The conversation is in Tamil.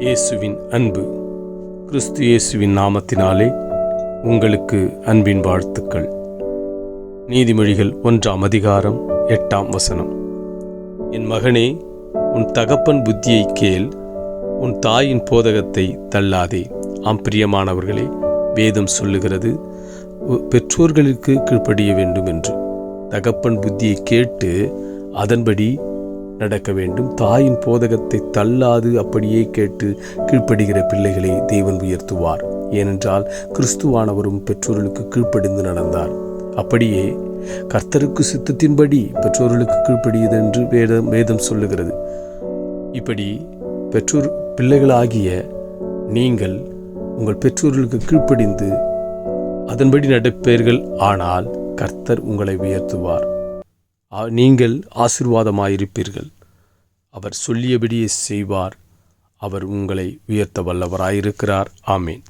இயேசுவின் அன்பு. கிறிஸ்து இயேசுவின் நாமத்தினாலே உங்களுக்கு அன்பின் வாழ்த்துக்கள். நீதிமொழிகள் ஒன்றாம் அதிகாரம் எட்டாம் வசனம். என் மகனே உன் தகப்பன் புத்தியை கேள். உன் தாயின் போதகத்தை தள்ளாதே. ஆம் பிரியமானவர்களே வேதம் சொல்லுகிறது பெற்றோர்களுக்கு கீழ்ப்படிய வேண்டும் என்று தகப்பன் புத்தியை கேட்டு அதன்படி நடக்க வேண்டும். தாயின் போதகத்தை தள்ளாது அப்படியே கேட்டு கீழ்ப்படுகிற பிள்ளைகளை தேவன் உயர்த்துவார். ஏனென்றால் கிறிஸ்துவானவரும் பெற்றோர்களுக்கு கீழ்ப்படிந்து நடந்தார். அப்படியே கர்த்தருக்கு சித்தத்தின்படி பெற்றோர்களுக்கு கீழ்ப்படியது என்று வேதம் வேதம் சொல்லுகிறது. இப்படி பெற்றோர் பிள்ளைகளாகிய நீங்கள் உங்கள் பெற்றோர்களுக்கு கீழ்ப்படிந்து அதன்படி நடப்பீர்கள். ஆனால் கர்த்தர் உங்களை உயர்த்துவார். நீங்கள் ஆசிர்வாதமாயிருப்பீர்கள். அவர் சொல்லியபடியே செய்வார். அவர் உங்களை உயர்த்த வல்லவராயிருக்கிறார். ஆமேன்.